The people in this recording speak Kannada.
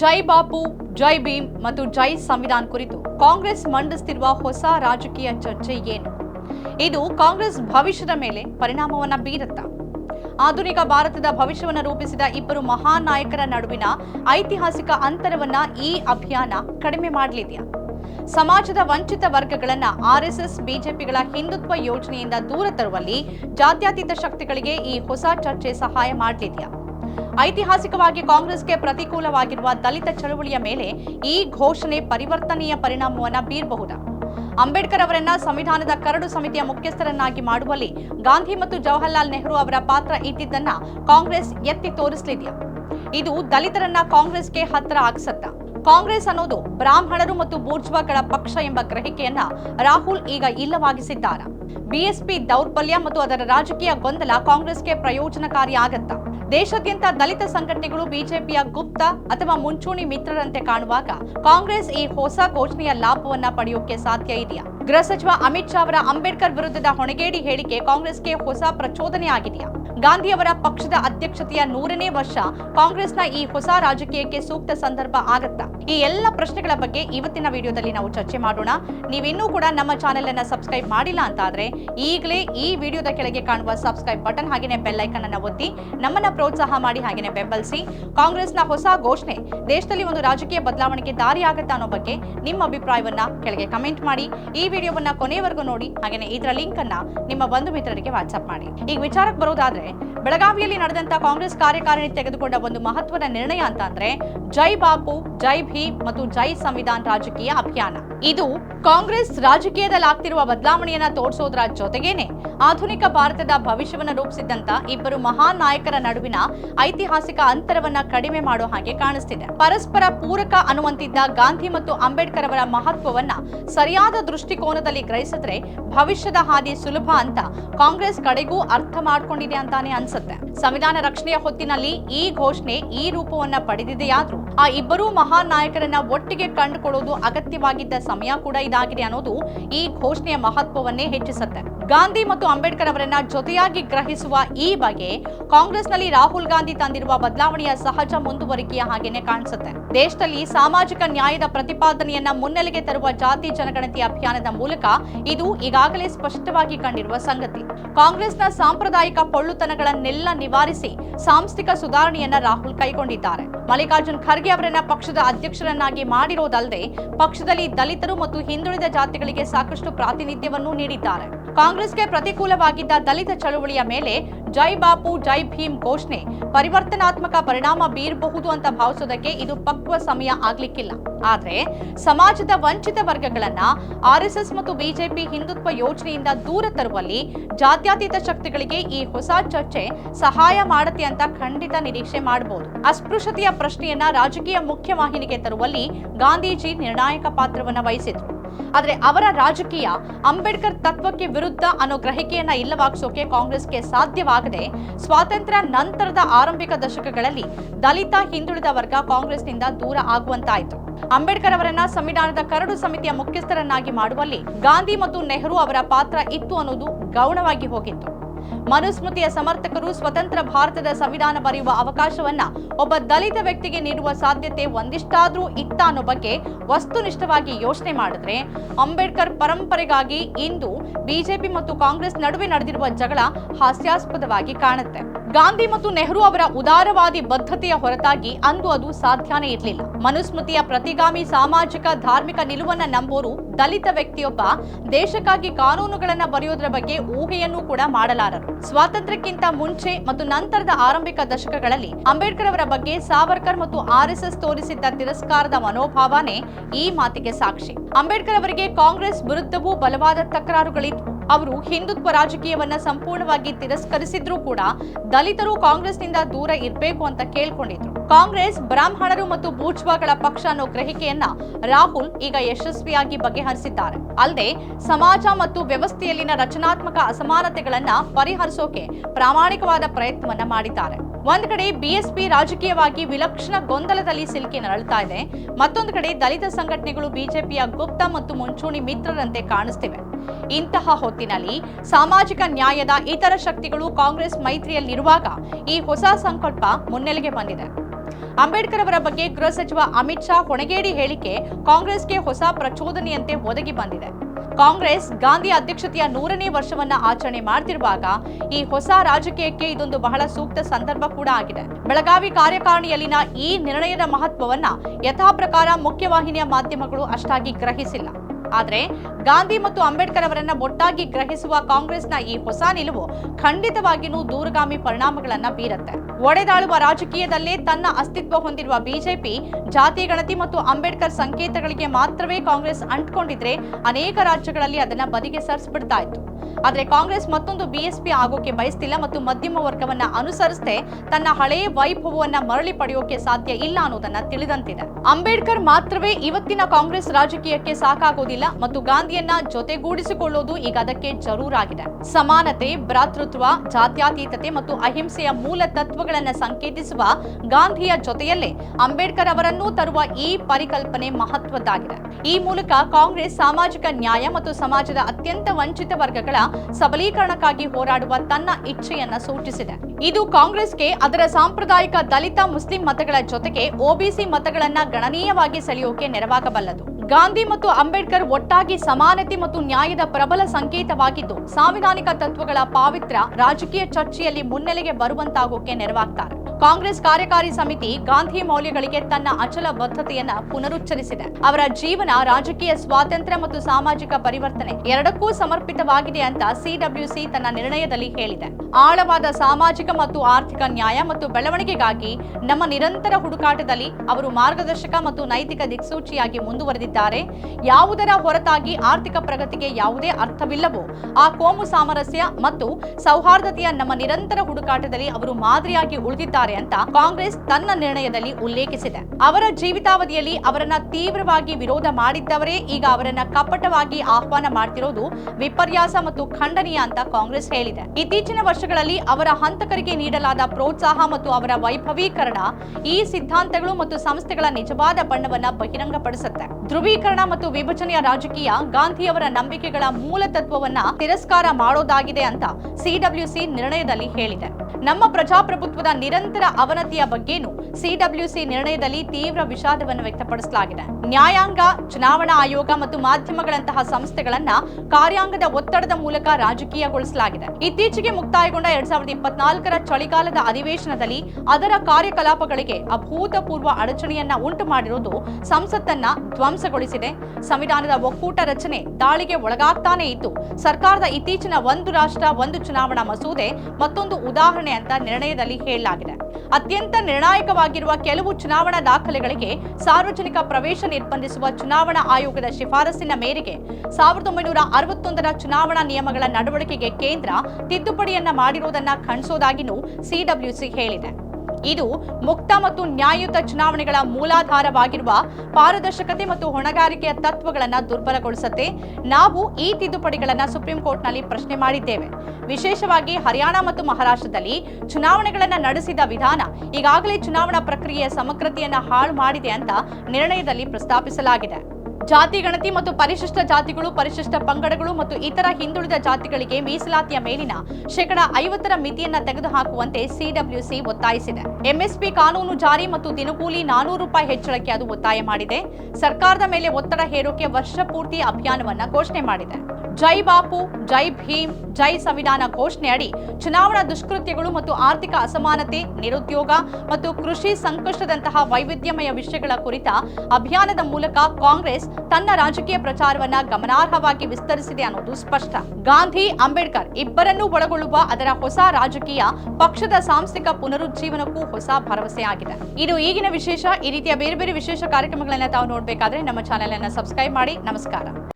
ಜೈ ಬಾಪು, ಜೈ ಭೀಮ್ ಮತ್ತು ಜೈ ಸಂವಿಧಾನ್ ಕುರಿತು ಕಾಂಗ್ರೆಸ್ ಮಂಡಿಸುತ್ತಿರುವ ಹೊಸ ರಾಜಕೀಯ ಚರ್ಚೆ ಏನು? ಇದು ಕಾಂಗ್ರೆಸ್ ಭವಿಷ್ಯದ ಮೇಲೆ ಪರಿಣಾಮವನ್ನು ಬೀರುತ್ತಾ? ಆಧುನಿಕ ಭಾರತದ ಭವಿಷ್ಯವನ್ನು ರೂಪಿಸಿದ ಇಬ್ಬರು ಮಹಾನ್ ನಾಯಕರ ನಡುವಿನ ಐತಿಹಾಸಿಕ ಅಂತರವನ್ನ ಈ ಅಭಿಯಾನ ಕಡಿಮೆ ಮಾಡಲಿದೆಯಾ? ಸಮಾಜದ ವಂಚಿತ ವರ್ಗಗಳನ್ನ ಆರ್ಎಸ್ಎಸ್ ಬಿಜೆಪಿಗಳ ಹಿಂದುತ್ವ ಯೋಜನೆಯಿಂದ ದೂರ ತರುವಲ್ಲಿ ಜಾತ್ಯತೀತ ಶಕ್ತಿಗಳಿಗೆ ಈ ಹೊಸ ಚರ್ಚೆ ಸಹಾಯ ಮಾಡಲಿದೆಯಾ? ಐತಿಹಾಸಿಕವಾಗಿ ಕಾಂಗ್ರೆಸ್ಗೆ ಪ್ರತಿಕೂಲವಾಗಿರುವ ದಲಿತ ಚಳವಳಿಯ ಮೇಲೆ ಈ ಘೋಷಣೆ ಪರಿವರ್ತನೀಯ ಪರಿಣಾಮವನ್ನು ಬೀರಬಹುದಾ? ಅಂಬೇಡ್ಕರ್ ಅವರನ್ನ ಸಂವಿಧಾನದ ಕರಡು ಸಮಿತಿಯ ಮುಖ್ಯಸ್ಥರನ್ನಾಗಿ ಮಾಡುವಲ್ಲಿ ಗಾಂಧಿ ಮತ್ತು ಜವಾಹರ್ಲಾಲ್ ನೆಹರು ಅವರ ಪಾತ್ರ ಇದ್ದಿದ್ದನ್ನ ಕಾಂಗ್ರೆಸ್ ಎತ್ತಿ ತೋರಿಸಲಿದೆಯಾ? ಇದು ದಲಿತರನ್ನ ಕಾಂಗ್ರೆಸ್ಗೆ ಹತ್ತಿರ ಆಗಿಸತ್ತ? ಕಾಂಗ್ರೆಸ್ ಅನ್ನೋದು ಬ್ರಾಹ್ಮಣರು ಮತ್ತು ಬೂರ್ಜ್ವಾಗಳ ಪಕ್ಷ ಎಂಬ ಗ್ರಹಿಕೆಯನ್ನ ರಾಹುಲ್ ಈಗ ಇಲ್ಲವಾಗಿಸಿದ್ದಾರೆ. ಬಿಎಸ್ಪಿ ದೌರ್ಬಲ್ಯ ಮತ್ತು ಅದರ ರಾಜಕೀಯ ಗೊಂದಲ ಕಾಂಗ್ರೆಸ್ಗೆ ಪ್ರಯೋಜನಕಾರಿ ಆಗತ್ತಾ? ದೇಶಾದ್ಯಂತ ದಲಿತ ಸಂಘಟನೆಗಳು ಬಿಜೆಪಿಯ ಗುಪ್ತ ಅಥವಾ ಮುಂಚೂಣಿ ಮಿತ್ರರಂತೆ ಕಾಣುವಾಗ ಕಾಂಗ್ರೆಸ್ ಈ ಹೊಸ ಘೋಷಣೆಯ ಲಾಭವನ್ನ ಪಡೆಯೋಕೆ ಸಾಧ್ಯ ಇದೆಯಾ? ಗೃಹ ಸಚಿವ ಅಮಿತ್ ಶಾ ಅವರ ಅಂಬೇಡ್ಕರ್ ವಿರುದ್ಧದ ಹೊಣೆಗೇಡಿ ಹೇಳಿಕೆ ಕಾಂಗ್ರೆಸ್ಗೆ ಹೊಸ ಪ್ರಚೋದನೆ ಆಗಿದೆಯಾ? ಗಾಂಧಿ ಅವರ ಪಕ್ಷದ ಅಧ್ಯಕ್ಷತೆಯ ನೂರನೇ ವರ್ಷ ಕಾಂಗ್ರೆಸ್ನ ಈ ಹೊಸ ರಾಜಕೀಯಕ್ಕೆ ಸೂಕ್ತ ಸಂದರ್ಭ ಆಗತ್ತಾ? ಈ ಎಲ್ಲ ಪ್ರಶ್ನೆಗಳ ಬಗ್ಗೆ ಇವತ್ತಿನ ವಿಡಿಯೋದಲ್ಲಿ ನಾವು ಚರ್ಚೆ ಮಾಡೋಣ. ನೀವಿನ್ನೂ ಕೂಡ ನಮ್ಮ ಚಾನೆಲ್ ಅನ್ನ ಸಬ್ಸ್ಕ್ರೈಬ್ ಮಾಡಿಲ್ಲ ಅಂತ ಆದ್ರೆ ಈಗಲೇ ಈ ವಿಡಿಯೋದ ಕೆಳಗೆ ಕಾಣುವ ಸಬ್ಸ್ಕ್ರೈಬ್ ಬಟನ್ ಹಾಗೇನೆ ಬೆಲ್ ಐಕನ್ ಅನ್ನ ಒತ್ತಿ ನಮ್ಮನ್ನ ಪ್ರೋತ್ಸಾಹ ಮಾಡಿ ಹಾಗೇನೇ ಬೆಂಬಲಿಸಿ. ಕಾಂಗ್ರೆಸ್ನ ಹೊಸ ಘೋಷಣೆ, ದೇಶದಲ್ಲಿ ಒಂದು ರಾಜಕೀಯ ಬದಲಾವಣೆಗೆ ದಾರಿ ಆಗುತ್ತಾ ಅನ್ನೋ ಬಗ್ಗೆ ನಿಮ್ಮ ಅಭಿಪ್ರಾಯವನ್ನ ಕೆಳಗೆ ಕಮೆಂಟ್ ಮಾಡಿ. ಈ ವಿಡಿಯೋವನ್ನ ಕೊನೆಯವರೆಗೂ ನೋಡಿ, ಹಾಗೇನೆ ಇದರ ಲಿಂಕ್ ಅನ್ನ ನಿಮ್ಮ ಬಂಧು ಮಿತ್ರರಿಗೆ ವಾಟ್ಸ್ಆಪ್ ಮಾಡಿ. ಈಗ ವಿಚಾರಕ್ಕೆ ಬರೋದಾದ್ರೆ, ಬೆಳಗಾವಿಯಲ್ಲಿ ನಡೆದಂತ ಕಾಂಗ್ರೆಸ್ ಕಾರ್ಯಕಾರಿಣಿ ತೆಗೆದುಕೊಂಡ ಒಂದು ಮಹತ್ವದ ನಿರ್ಣಯ ಅಂತ ಅಂದ್ರೆ ಜೈ ಬಾಪು, ಜೈ ಮತ್ತು ಜೈ ಸಂವಿಧಾನ್ ರಾಜಕೀಯ ಅಭಿಯಾನ. ಇದು ಕಾಂಗ್ರೆಸ್ ರಾಜಕೀಯದಲ್ಲಿ ಆಗ್ತಿರುವ ಬದಲಾವಣೆಯನ್ನ ತೋರಿಸೋದ್ರ ಜೊತೆಗೇನೆ ಆಧುನಿಕ ಭಾರತದ ಭವಿಷ್ಯವನ್ನ ರೂಪಿಸಿದ್ದಂತ ಇಬ್ಬರು ಮಹಾನ್ ನಾಯಕರ ನಡುವಿನ ಐತಿಹಾಸಿಕ ಅಂತರವನ್ನ ಕಡಿಮೆ ಮಾಡೋ ಹಾಗೆ ಕಾಣಿಸ್ತಿದೆ. ಪರಸ್ಪರ ಪೂರಕ ಅನ್ನುವಂತಿದ್ದ ಗಾಂಧಿ ಮತ್ತು ಅಂಬೇಡ್ಕರ್ ಅವರ ಮಹತ್ವವನ್ನ ಸರಿಯಾದ ದೃಷ್ಟಿಕೋನದಲ್ಲಿ ಗ್ರಹಿಸಿದ್ರೆ ಭವಿಷ್ಯದ ಹಾದಿ ಸುಲಭ ಅಂತ ಕಾಂಗ್ರೆಸ್ ಕಡೆಗೂ ಅರ್ಥ ಮಾಡ್ಕೊಂಡಿದೆ ಅಂತಾನೆ ಅನ್ಸುತ್ತೆ. ಸಂವಿಧಾನ ರಕ್ಷಣೆಯ ಹೊತ್ತಿನಲ್ಲಿ ಈ ಘೋಷಣೆ ಈ ರೂಪವನ್ನ ಪಡೆದಿದೆಯಾದ್ರೂ ಆ ಇಬ್ಬರೂ ಮಹಾನ್ ನಾಯಕರನ್ನ ಒಟ್ಟಿಗೆ ಕಂಡುಕೊಳ್ಳೋದು ಅಗತ್ಯವಾಗಿದ್ದ ಸಮಯ ಕೂಡ ಇದಾಗಿದೆ ಅನ್ನೋದು ಈ ಘೋಷಣೆಯ ಮಹತ್ವವನ್ನೇ ಹೆಚ್ಚಿಸುತ್ತೆ. ಗಾಂಧಿ ಮತ್ತು ಅಂಬೇಡ್ಕರ್ ಅವರನ್ನ ಜೊತೆಯಾಗಿ ಗ್ರಹಿಸುವ ಈ ಬಗೆ ಕಾಂಗ್ರೆಸ್ನಲ್ಲಿ ರಾಹುಲ್ ಗಾಂಧಿ ತಂದಿರುವ ಬದಲಾವಣೆಯ ಸಹಜ ಮುಂದುವರಿಕೆಯ ಹಾಗೇನೆ ಕಾಣಿಸುತ್ತೆ. ದೇಶದಲ್ಲಿ ಸಾಮಾಜಿಕ ನ್ಯಾಯದ ಪ್ರತಿಪಾದನೆಯನ್ನ ಮುನ್ನೆಲೆಗೆ ತರುವ ಜಾತಿ ಜನಗಣತಿ ಅಭಿಯಾನದ ಮೂಲಕ ಇದು ಈಗಾಗಲೇ ಸ್ಪಷ್ಟವಾಗಿ ಕಂಡಿರುವ ಸಂಗತಿ. ಕಾಂಗ್ರೆಸ್ನ ಸಾಂಪ್ರದಾಯಿಕ ಪೊಳ್ಳುತನಗಳನ್ನೆಲ್ಲ ನಿವಾರಿಸಿ ಸಾಂಸ್ಥಿಕ ಸುಧಾರಣೆಯನ್ನ ರಾಹುಲ್ ಕೈಗೊಂಡಿದ್ದಾರೆ. ಮಲ್ಲಿಕಾರ್ಜುನ್ ಖರ್ಗೆ ಅವರನ್ನ ಪಕ್ಷದ ಅಧ್ಯಕ್ಷರನ್ನಾಗಿ ಮಾಡಿರೋದಲ್ಲದೆ ಪಕ್ಷದಲ್ಲಿ ದಲಿತರು ಮತ್ತು ಹಿಂದುಳಿದ ಜಾತಿಗಳಿಗೆ ಸಾಕಷ್ಟು ಪ್ರಾತಿನಿಧ್ಯವನ್ನು ನೀಡಿದ್ದಾರೆ. ಕಾಂಗ್ರೆಸ್ಗೆ ಪ್ರತಿಕೂಲವಾಗಿದ್ದ ದಲಿತ ಚಳುವಳಿಯ ಮೇಲೆ ಜೈ ಬಾಪು, ಜೈ ಭೀಮ್ ಘೋಷಣೆ. ಪರಿವರ್ತನಾತ್ಮಕ ಪರಿಣಾಮ ಬೀರಬಹುದು ಅಂತ ಭಾವಿಸೋದಕ್ಕೆ ಇದು ಪಕ್ವ ಸಮಯ ಆಗ್ಲಿಕ್ಕಿಲ್ಲ. ಆದ್ರೆ ಸಮಾಜದ ವಂಚಿತ ವರ್ಗಗಳನ್ನ ಆರ್ಎಸ್ಎಸ್ ಮತ್ತು ಬಿಜೆಪಿ ಹಿಂದುತ್ವ ಯೋಜನೆಯಿಂದ ದೂರ ತರುವಲ್ಲಿ ಜಾತ್ಯತೀತ ಶಕ್ತಿಗಳಿಗೆ ಈ ಹೊಸ ಚರ್ಚೆ ಸಹಾಯ ಮಾಡುತ್ತೆ ಅಂತ ಖಂಡಿತ ನಿರೀಕ್ಷೆ ಮಾಡಬಹುದು ಅಸ್ಪೃಶ್ಯತೆಯ ಪ್ರಶ್ನೆಯನ್ನ ರಾಜಕೀಯ ಮುಖ್ಯವಾಹಿನಿಗೆ ತರುವಲ್ಲಿ ಗಾಂಧೀಜಿ ನಿರ್ಣಾಯಕ ಪಾತ್ರವನ್ನ ವಹಿಸಿದ್ರು. ಆದ್ರೆ ಅವರ ರಾಜಕೀಯ ಅಂಬೇಡ್ಕರ್ ತತ್ವಕ್ಕೆ ವಿರುದ್ಧ ಅನ್ನೋ ಗ್ರಹಿಕೆಯನ್ನ ಇಲ್ಲವಾಗಿಸೋಕೆ ಕಾಂಗ್ರೆಸ್ಗೆ ಸಾಧ್ಯವಾಗದೆ ಸ್ವಾತಂತ್ರ್ಯ ನಂತರದ ಆರಂಭಿಕ ದಶಕಗಳಲ್ಲಿ ದಲಿತ, ಹಿಂದುಳಿದ ವರ್ಗ ಕಾಂಗ್ರೆಸ್ನಿಂದ ದೂರ ಆಗುವಂತಾಯಿತು. ಅಂಬೇಡ್ಕರ್ ಅವರನ್ನ ಸಂವಿಧಾನದ ಕರಡು ಸಮಿತಿಯ ಮುಖ್ಯಸ್ಥರನ್ನಾಗಿ ಮಾಡುವಲ್ಲಿ ಗಾಂಧಿ ಮತ್ತು ನೆಹರು ಅವರ ಪಾತ್ರ ಇತ್ತು ಅನ್ನೋದು ಗೌಣವಾಗಿ ಹೋಗಿತ್ತು. ಮನುಸ್ಮೃತಿಯ ಸಮರ್ಥಕರು ಸ್ವತಂತ್ರ ಭಾರತದ ಸಂವಿಧಾನ ಬರೆಯುವ ಅವಕಾಶವನ್ನ ಒಬ್ಬ ದಲಿತ ವ್ಯಕ್ತಿಗೆ ನೀಡುವ ಸಾಧ್ಯತೆ ಒಂದಿಷ್ಟಾದ್ರೂ ಇತ್ತ ಅನ್ನೋ ಬಗ್ಗೆ ವಸ್ತುನಿಷ್ಠವಾಗಿ ಯೋಚನೆ ಮಾಡಿದ್ರೆ ಅಂಬೇಡ್ಕರ್ ಪರಂಪರೆಗಾಗಿ ಇಂದು ಬಿಜೆಪಿ ಮತ್ತು ಕಾಂಗ್ರೆಸ್ ನಡುವೆ ನಡೆದಿರುವ ಜಗಳ ಹಾಸ್ಯಾಸ್ಪದವಾಗಿ ಕಾಣುತ್ತೆ. ಗಾಂಧಿ ಮತ್ತು ನೆಹರು ಅವರ ಉದಾರವಾದಿ ಬದ್ಧತೆಯ ಹೊರತಾಗಿ ಅಂದು ಅದು ಸಾಧ್ಯನೇ ಇರಲಿಲ್ಲ. ಮನುಸ್ಮೃತಿಯ ಪ್ರತಿಗಾಮಿ ಸಾಮಾಜಿಕ, ಧಾರ್ಮಿಕ ನಿಲುವನ್ನ ನಂಬೋರು ದಲಿತ ವ್ಯಕ್ತಿಯೊಬ್ಬ ದೇಶಕ್ಕಾಗಿ ಕಾನೂನುಗಳನ್ನ ಬರೆಯೋದ್ರ ಬಗ್ಗೆ ಊಹೆಯನ್ನೂ ಕೂಡ ಮಾಡಲಾರರು. ಸ್ವಾತಂತ್ರ್ಯಕ್ಕಿಂತ ಮುಂಚೆ ಮತ್ತು ನಂತರದ ಆರಂಭಿಕ ದಶಕಗಳಲ್ಲಿ ಅಂಬೇಡ್ಕರ್ ಅವರ ಬಗ್ಗೆ ಸಾವರ್ಕರ್ ಮತ್ತು ಆರ್ಎಸ್ಎಸ್ ತೋರಿಸಿದ್ದ ತಿರಸ್ಕಾರದ ಮನೋಭಾವನೆ ಈ ಮಾತಿಗೆ ಸಾಕ್ಷಿ. ಅಂಬೇಡ್ಕರ್ ಅವರಿಗೆ ಕಾಂಗ್ರೆಸ್ ವಿರುದ್ಧವೂ ಬಲವಾದ ತಕರಾರುಗಳಿದ್ವು ಅವರು ಹಿಂದುತ್ವ ರಾಜಕೀಯವನ್ನ ಸಂಪೂರ್ಣವಾಗಿ ತಿರಸ್ಕರಿಸಿದ್ರೂ ಕೂಡ ದಲಿತರು ಕಾಂಗ್ರೆಸ್ನಿಂದ ದೂರ ಇರಬೇಕು ಅಂತ ಕೇಳ್ಕೊಂಡಿದ್ರು. ಕಾಂಗ್ರೆಸ್, ಬ್ರಾಹ್ಮಣರು ಮತ್ತು ಬೂಜ್ವಾಗಳ ಪಕ್ಷ ಅನ್ನೋ ಗ್ರಹಿಕೆಯನ್ನ ರಾಹುಲ್ ಈಗ ಯಶಸ್ವಿಯಾಗಿ ಬಗೆಹರಿಸಿದ್ದಾರೆ. ಅಲ್ಲದೆ ಸಮಾಜ ಮತ್ತು ವ್ಯವಸ್ಥೆಯಲ್ಲಿನ ರಚನಾತ್ಮಕ ಅಸಮಾನತೆಗಳನ್ನ ಪರಿಹರಿಸೋಕೆ ಪ್ರಾಮಾಣಿಕವಾದ ಪ್ರಯತ್ನವನ್ನ ಮಾಡಿದ್ದಾರೆ. ಒಂದ್ ಕಡೆ ಬಿಎಸ್ಪಿ ರಾಜಕೀಯವಾಗಿ ವಿಲಕ್ಷಣ ಗೊಂದಲದಲ್ಲಿ ಸಿಲುಕಿ ನರಳುತ್ತಾ ಇದೆ. ಮತ್ತೊಂದು ಕಡೆ ದಲಿತ ಸಂಘಟನೆಗಳು ಬಿಜೆಪಿಯ ಗುಪ್ತ ಮತ್ತು ಮುಂಚೂಣಿ ಮಿತ್ರರಂತೆ ಕಾಣಿಸ್ತಿವೆ. ಇಂತಹ ಹೊತ್ತಿನಲ್ಲಿ ಸಾಮಾಜಿಕ ನ್ಯಾಯದ ಇತರ ಶಕ್ತಿಗಳು ಕಾಂಗ್ರೆಸ್ ಮೈತ್ರಿಯಲ್ಲಿರುವಾಗ ಈ ಹೊಸ ಸಂಕಲ್ಪ ಮುನ್ನೆಲೆಗೆ ಬಂದಿದೆ. ಅಂಬೇಡ್ಕರ್ ಅವರ ಬಗ್ಗೆ ಗೃಹ ಸಚಿವ ಅಮಿತ್ ಶಾ ಹೊಣೆಗೇಡಿ ಹೇಳಿಕೆ ಕಾಂಗ್ರೆಸ್ಗೆ ಹೊಸ ಪ್ರಚೋದನೆಯಂತೆ ಒದಗಿ ಬಂದಿದೆ. ಕಾಂಗ್ರೆಸ್ ಗಾಂಧಿ ಅಧ್ಯಕ್ಷತೆಯ ನೂರನೇ ವರ್ಷವನ್ನ ಆಚರಣೆ ಮಾಡ್ತಿರುವಾಗ ಈ ಹೊಸ ರಾಜಕೀಯಕ್ಕೆ ಇದೊಂದು ಬಹಳ ಸೂಕ್ತ ಸಂದರ್ಭ ಕೂಡ ಆಗಿದೆ. ಬೆಳಗಾವಿ ಕಾರ್ಯಕಾರಿಣಿಯಲ್ಲಿನ ಈ ನಿರ್ಣಯದ ಮಹತ್ವವನ್ನ ಯಥಾಪ್ರಕಾರ ಮುಖ್ಯವಾಹಿನಿಯ ಮಾಧ್ಯಮಗಳು ಅಷ್ಟಾಗಿ ಗ್ರಹಿಸಿಲ್ಲ. ಆದರೆ ಗಾಂಧಿ ಮತ್ತು ಅಂಬೇಡ್ಕರ್ ಅವರನ್ನ ಒಟ್ಟಾಗಿ ಗ್ರಹಿಸುವ ಕಾಂಗ್ರೆಸ್ನ ಈ ಹೊಸ ನಿಲುವು ಖಂಡಿತವಾಗಿಯೂ ದೂರಗಾಮಿ ಪರಿಣಾಮಗಳನ್ನ ಬೀರುತ್ತೆ. ಒಡೆದಾಳುವ ರಾಜಕೀಯದಲ್ಲೇ ತನ್ನ ಅಸ್ತಿತ್ವ ಹೊಂದಿರುವ ಬಿಜೆಪಿ ಜಾತಿ, ಗಣತಿ ಮತ್ತು ಅಂಬೇಡ್ಕರ್ ಸಂಕೇತಗಳಿಗೆ ಮಾತ್ರವೇ ಕಾಂಗ್ರೆಸ್ ಅಂಟ್ಕೊಂಡಿದ್ರೆ ಅನೇಕ ರಾಜ್ಯಗಳಲ್ಲಿ ಅದನ್ನ ಬದಿಗೆ ಸರಿಸ್ಬಿಡ್ತಾ ಇತ್ತು. ಆದ್ರೆ ಕಾಂಗ್ರೆಸ್ ಮತ್ತೊಂದು ಬಿಎಸ್ಪಿ ಆಗೋಕೆ ಬಯಸ್ತಿಲ್ಲ ಮತ್ತು ಮಧ್ಯಮ ವರ್ಗವನ್ನ ಅನುಸರಿಸದೆ ತನ್ನ ಹಳೆಯ ವೈಭವವನ್ನ ಮರಳಿ ಪಡೆಯೋಕೆ ಸಾಧ್ಯ ಇಲ್ಲ ಅನ್ನೋದನ್ನ ತಿಳಿದಂತಿದೆ. ಅಂಬೇಡ್ಕರ್ ಮಾತ್ರವೇ ಇವತ್ತಿನ ಕಾಂಗ್ರೆಸ್ ರಾಜಕೀಯಕ್ಕೆ ಸಾಕಾಗೋದಿಲ್ಲ ಮತ್ತು ಗಾಂಧಿಯನ್ನ ಜೊತೆಗೂಡಿಸಿಕೊಳ್ಳೋದು ಈಗ ಅದಕ್ಕೆ ಜರೂರಾಗಿದೆ. ಸಮಾನತೆ, ಭ್ರಾತೃತ್ವ, ಜಾತ್ಯಾತೀತತೆ ಮತ್ತು ಅಹಿಂಸೆಯ ಮೂಲ ತತ್ವಗಳನ್ನ ಸಂಕೇತಿಸುವ ಗಾಂಧಿಯ ಜೊತೆಯಲ್ಲೇ ಅಂಬೇಡ್ಕರ್ ಅವರನ್ನೂ ತರುವ ಈ ಪರಿಕಲ್ಪನೆ ಮಹತ್ವದ್ದಾಗಿದೆ. ಈ ಮೂಲಕ ಕಾಂಗ್ರೆಸ್ ಸಾಮಾಜಿಕ ನ್ಯಾಯ ಮತ್ತು ಸಮಾಜದ ಅತ್ಯಂತ ವಂಚಿತ ವರ್ಗಗಳ ಸಬಲೀಕರಣಕ್ಕಾಗಿ ಹೋರಾಡುವ ತನ್ನ ಇಚ್ಛೆಯನ್ನ ಸೂಚಿಸಿದೆ. ಇದು ಕಾಂಗ್ರೆಸ್ಗೆ ಅದರ ಸಾಂಪ್ರದಾಯಿಕ ದಲಿತ, ಮುಸ್ಲಿಂ ಮತಗಳ ಜೊತೆಗೆ ಒಬಿಸಿ ಮತಗಳನ್ನ ಗಣನೀಯವಾಗಿ ಸೆಳೆಯೋಕೆ ನೆರವಾಗಬಲ್ಲದು. ಗಾಂಧಿ ಮತ್ತು ಅಂಬೇಡ್ಕರ್ ಒಟ್ಟಾಗಿ ಸಮಾನತೆ ಮತ್ತು ನ್ಯಾಯದ ಪ್ರಬಲ ಸಂಕೇತವಾಗಿದ್ದು, ಸಾಂವಿಧಾನಿಕ ತತ್ವಗಳ ಪಾವಿತ್ರ ರಾಜಕೀಯ ಚರ್ಚೆಯಲ್ಲಿ ಮುನ್ನೆಲೆಗೆ ಬರುವಂತಾಗೋಕೆ ನೆರವಾಗ್ತಾರೆ. ಕಾಂಗ್ರೆಸ್ ಕಾರ್ಯಕಾರಿ ಸಮಿತಿ ಗಾಂಧಿ ಮೌಲ್ಯಗಳಿಗೆ ತನ್ನ ಅಚಲ ಬದ್ಧತೆಯನ್ನ ಪುನರುಚ್ಚರಿಸಿದೆ. ಅವರ ಜೀವನ, ರಾಜಕೀಯ ಸ್ವಾತಂತ್ರ್ಯ ಮತ್ತು ಸಾಮಾಜಿಕ ಪರಿವರ್ತನೆ ಎರಡಕ್ಕೂ ಸಮರ್ಪಿತವಾಗಿದೆ ಅಂತ ಸಿಡಬ್ಲ್ಯೂಸಿ ತನ್ನ ನಿರ್ಣಯದಲ್ಲಿ ಹೇಳಿದೆ. ಆಳವಾದ ಸಾಮಾಜಿಕ ಮತ್ತು ಆರ್ಥಿಕ ನ್ಯಾಯ ಮತ್ತು ಬೆಳವಣಿಗೆಗಾಗಿ ನಮ್ಮ ನಿರಂತರ ಹುಡುಕಾಟದಲ್ಲಿ ಅವರು ಮಾರ್ಗದರ್ಶಕ ಮತ್ತು ನೈತಿಕ ದಿಕ್ಸೂಚಿಯಾಗಿ ಮುಂದುವರೆದಿದ್ದಾರೆ. ಯಾವುದರ ಹೊರತಾಗಿ ಆರ್ಥಿಕ ಪ್ರಗತಿಗೆ ಯಾವುದೇ ಅರ್ಥವಿಲ್ಲವೋ ಆ ಕೋಮು ಸಾಮರಸ್ಯ ಮತ್ತು ಸೌಹಾರ್ದತೆಯ ನಮ್ಮ ನಿರಂತರ ಹುಡುಕಾಟದಲ್ಲಿ ಅವರು ಮಾದರಿಯಾಗಿ ಉಳಿದಿದ್ದಾರೆ ಅಂತ ಕಾಂಗ್ರೆಸ್ ತನ್ನ ನಿರ್ಣಯದಲ್ಲಿ ಉಲ್ಲೇಖಿಸಿದೆ. ಅವರ ಜೀವಿತಾವಧಿಯಲ್ಲಿ ಅವರನ್ನ ತೀವ್ರವಾಗಿ ವಿರೋಧ ಮಾಡಿದ್ದವರೇ ಈಗ ಅವರನ್ನ ಕಪಟವಾಗಿ ಆಹ್ವಾನ ಮಾಡ್ತಿರೋದು ವಿಪರ್ಯಾಸ ಮತ್ತು ಖಂಡನೀಯ ಅಂತ ಕಾಂಗ್ರೆಸ್ ಹೇಳಿದೆ. ಇತ್ತೀಚಿನ ವರ್ಷಗಳಲ್ಲಿ ಅವರ ಹಂತಕರಿಗೆ ನೀಡಲಾದ ಪ್ರೋತ್ಸಾಹ ಮತ್ತು ಅವರ ವೈಭವೀಕರಣ ಈ ಸಿದ್ಧಾಂತಗಳು ಮತ್ತು ಸಂಸ್ಥೆಗಳ ನಿಜವಾದ ಬಣ್ಣವನ್ನ ಬಹಿರಂಗಪಡಿಸುತ್ತೆ. ಧ್ರುವೀಕರಣ ಮತ್ತು ವಿಭಜನೆಯ ರಾಜಕೀಯ ಗಾಂಧಿಯವರ ನಂಬಿಕೆಗಳ ಮೂಲ ತತ್ವವನ್ನ ತಿರಸ್ಕಾರ ಮಾಡೋದಾಗಿದೆ ಅಂತ ಸಿಡಬ್ಲ್ಯೂಸಿ ನಿರ್ಣಯದಲ್ಲಿ ಹೇಳಿದೆ. ನಮ್ಮ ಪ್ರಜಾಪ್ರಭುತ್ವದ ನಿರಂತರ ಅವನತಿಯ ಬಗ್ಗೆನೂ ಸಿಡಬ್ಲ್ಯೂಸಿ ನಿರ್ಣಯದಲ್ಲಿ ತೀವ್ರ ವಿಷಾದವನ್ನು ವ್ಯಕ್ತಪಡಿಸಲಾಗಿದೆ. ನ್ಯಾಯಾಂಗ, ಚುನಾವಣಾ ಆಯೋಗ ಮತ್ತು ಮಾಧ್ಯಮಗಳಂತಹ ಸಂಸ್ಥೆಗಳನ್ನ ಕಾರ್ಯಾಂಗದ ಒತ್ತಡದ ಮೂಲಕ ರಾಜಕೀಯಗೊಳಿಸಲಾಗಿದೆ. ಇತ್ತೀಚೆಗೆ ಮುಕ್ತಾಯಗೊಂಡ ಎರಡ್ ಸಾವಿರದ ಇಪ್ಪತ್ನಾಲ್ಕರ ಚಳಿಗಾಲದ ಅಧಿವೇಶನದಲ್ಲಿ ಅದರ ಕಾರ್ಯಕಲಾಪಗಳಿಗೆ ಅಭೂತಪೂರ್ವ ಅಡಚಣೆಯನ್ನ ಉಂಟು ಮಾಡಿರುವುದು ಸಂಸತ್ತನ್ನ ಧ್ವಂಸಗೊಳಿಸಿದೆ. ಸಂವಿಧಾನದ ಒಕ್ಕೂಟ ರಚನೆ ದಾಳಿಗೆ ಒಳಗಾಗ್ತಾನೆ ಇತ್ತು ಸರ್ಕಾರದ ಇತ್ತೀಚಿನ ಒಂದು ರಾಷ್ಟ್ರ, ಒಂದು ಚುನಾವಣಾ ಮಸೂದೆ ಮತ್ತೊಂದು ಉದಾಹರಣೆ ಅಂತ ನಿರ್ಣಯದಲ್ಲಿ ಹೇಳಲಾಗಿದೆ. ಅತ್ಯಂತ ನಿರ್ಣಾಯಕವಾಗಿರುವ ಕೆಲವು ಚುನಾವಣಾ ದಾಖಲೆಗಳಿಗೆ ಸಾರ್ವಜನಿಕ ಪ್ರವೇಶ ನಿರ್ಬಂಧಿಸುವ ಚುನಾವಣಾ ಆಯೋಗದ ಶಿಫಾರಸಿನ ಮೇರೆಗೆ ಸಾವಿರದ ಒಂಬೈನೂರ ಅರವತ್ತೊಂದರ ಚುನಾವಣಾ ನಿಯಮಗಳ ನಡವಳಿಕೆಗೆ ಕೇಂದ್ರ ತಿದ್ದುಪಡಿಯನ್ನ ಮಾಡಿರುವುದನ್ನ ಖಂಡಿಸೋದಾಗಿಯೂ ಸಿಡಬ್ಲ್ಯೂಸಿ ಹೇಳಿದೆ. ಇದು ಮುಕ್ತ ಮತ್ತು ನ್ಯಾಯಯುತ ಚುನಾವಣೆಗಳ ಮೂಲಾಧಾರವಾಗಿರುವ ಪಾರದರ್ಶಕತೆ ಮತ್ತು ಹೊಣೆಗಾರಿಕೆಯ ತತ್ವಗಳನ್ನು ದುರ್ಬಲಗೊಳಿಸುತ್ತೆ. ನಾವು ಈ ತಿದ್ದುಪಡಿಗಳನ್ನು ಸುಪ್ರೀಂ ಕೋರ್ಟ್ನಲ್ಲಿ ಪ್ರಶ್ನೆ ಮಾಡಿದ್ದೇವೆ. ವಿಶೇಷವಾಗಿ ಹರಿಯಾಣ ಮತ್ತು ಮಹಾರಾಷ್ಟ್ರದಲ್ಲಿ ಚುನಾವಣೆಗಳನ್ನು ನಡೆಸಿದ ವಿಧಾನ ಈಗಾಗಲೇ ಚುನಾವಣಾ ಪ್ರಕ್ರಿಯೆಯ ಸಮಗ್ರತೆಯನ್ನು ಹಾಳು ಮಾಡಿದೆ ಅಂತ ನಿರ್ಣಯದಲ್ಲಿ ಪ್ರಸ್ತಾಪಿಸಲಾಗಿದೆ. ಜಾತಿ ಗಣತಿ ಮತ್ತು ಪರಿಶಿಷ್ಟ ಜಾತಿಗಳು, ಪರಿಶಿಷ್ಟ ಪಂಗಡಗಳು ಮತ್ತು ಇತರ ಹಿಂದುಳಿದ ಜಾತಿಗಳಿಗೆ ಮೀಸಲಾತಿಯ ಮೇಲಿನ ಶೇಕಡ ಐವತ್ತರ ಮಿತಿಯನ್ನ ತೆಗೆದುಹಾಕುವಂತೆ ಸಿಡಬ್ಲ್ಯೂಸಿ ಒತ್ತಾಯಿಸಿದೆ. ಎಂಎಸ್ಪಿ ಕಾನೂನು ಜಾರಿ ಮತ್ತು ದಿನಕೂಲಿ ನಾನೂರು ರೂಪಾಯಿ ಹೆಚ್ಚಳಕ್ಕೆ ಅದು ಒತ್ತಾಯ ಮಾಡಿದೆ. ಸರ್ಕಾರದ ಮೇಲೆ ಒತ್ತಡ ಹೇರೋಕೆ ವರ್ಷ ಪೂರ್ತಿ ಅಭಿಯಾನವನ್ನ ಘೋಷಣೆ ಮಾಡಿದೆ. ಜೈ ಬಾಪು, ಜೈ ಭೀಮ್, ಜೈ ಸಂವಿಧಾನ ಘೋಷಣೆ ಅಡಿ ಚುನಾವಣಾ ದುಷ್ಕೃತ್ಯಗಳು ಮತ್ತು ಆರ್ಥಿಕ ಅಸಮಾನತೆ, ನಿರುದ್ಯೋಗ ಮತ್ತು ಕೃಷಿ ಸಂಕಷ್ಟದಂತಹ ವೈವಿಧ್ಯಮಯ ವಿಷಯಗಳ ಕುರಿತ ಅಭಿಯಾನದ ಮೂಲಕ ಕಾಂಗ್ರೆಸ್ ತನ್ನ ರಾಜಕೀಯ ಪ್ರಚಾರವನ್ನ ಗಮನಾರ್ಹವಾಗಿ ವಿಸ್ತರಿಸಿದೆ ಅನ್ನೋದು ಸ್ಪಷ್ಟ. ಗಾಂಧಿ, ಅಂಬೇಡ್ಕರ್ ಇಬ್ಬರನ್ನೂ ಒಳಗೊಳ್ಳುವ ಅದರ ಹೊಸ ರಾಜಕೀಯ ಪಕ್ಷದ ಸಾಂಸ್ಥಿಕ ಪುನರುಜ್ಜೀವನಕ್ಕೂ ಹೊಸ ಭರವಸೆಯಾಗಿದೆ ಇದು ಈಗಿನ ವಿಶೇಷ, ಈ ರೀತಿಯ ಬೇರೆ ಬೇರೆ ವಿಶೇಷ ಕಾರ್ಯಕ್ರಮಗಳನ್ನ ತಾವು ನೋಡಬೇಕಾದ್ರೆ ನಮ್ಮ ಚಾನೆಲ್ ಅನ್ನ ಸಬ್ಸ್ಕ್ರೈಬ್ ಮಾಡಿ. ನಮಸ್ಕಾರ.